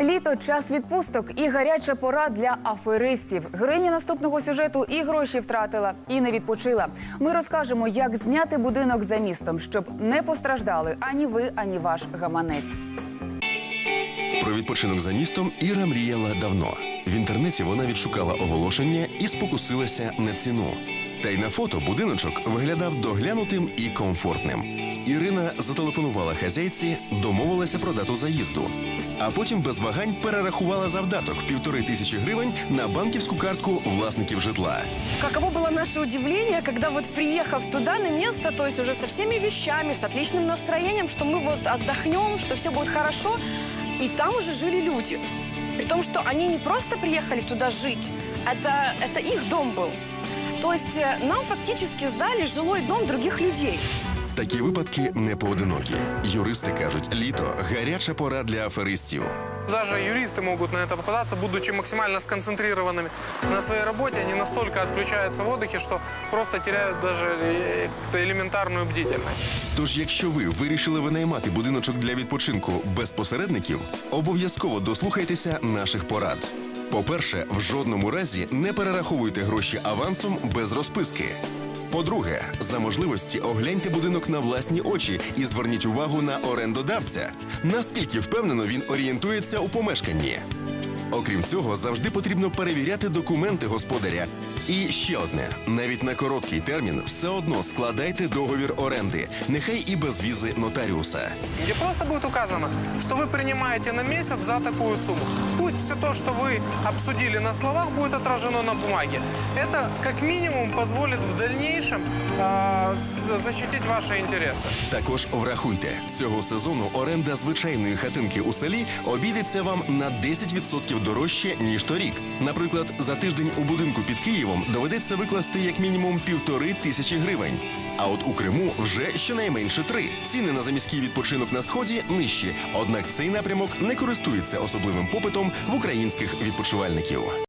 Літо час відпусток і гаряча пора для аферистів. Героїня наступного сюжету і гроші втратила, і не відпочила. Ми розкажемо, як зняти будинок за містом, щоб не постраждали ані ви, ані ваш гаманець. Про відпочинок за містом Іра мріяла давно. В інтернеті вона відшукала оголошення і спокусилася на ціну. Та й на фото будиночок виглядав доглянутим і комфортним. Ірина зателефонувала хазяйці, домовилася про дату заїзду. А потім без вагань перерахувала завдаток півтори тисячі гривень на банківську картку власників житла. Каково было наше удивление, когда вот приехав туда на место, то есть уже со всеми вещами, с отличным настроением, что мы вот отдохнем, что все будет хорошо, и там уже жили люди. При том, что они не просто приехали туда жить, это, это их дом был. То есть э, нам фактически сдали жилой дом других людей. Такі випадки не поодинокі. Юристи кажуть, літо гаряча пора для аферистів. Даже юристы могут на это попадаться, будучи максимально сконцентрированными на своей работе, они настолько отключаются в отдыхе, что просто теряют даже э, какую-то элементарную бдительность. Тож, якщо ви вирішили винаймати будиночок для відпочинку без посередників, обов'язково дослухайтеся наших порад. По-перше, в жодному разі не перераховуйте гроші авансом без розписки. По-друге, за можливості огляньте будинок на власні очі і зверніть увагу на орендодавця, наскільки впевнено він орієнтується у помешканні. Окрім цього, завжди потрібно перевіряти документи господаря. І ще одне: навіть на короткий термін все одно складайте договір оренди, нехай і без візи нотаріуса. Где просто будет указано, что вы принимаете на месяц за такую сумму. Пусть все то, что вы обсудили на словах, будет отражено на бумаге. Это как минимум позволит в дальнейшем э, з- защитить ваши интересы. Також врахуйте, цього сезону оренда звичайної хатинки у селі обійдеться вам на 10% дорожче ніж торік. Наприклад, за тиждень у будинку під Києвом доведеться викласти як мінімум півтори тисячі гривень. А от у Криму вже щонайменше три. Ціни на заміський відпочинок на сході нижчі. Однак цей напрямок не користується особливим попитом в українських відпочивальників.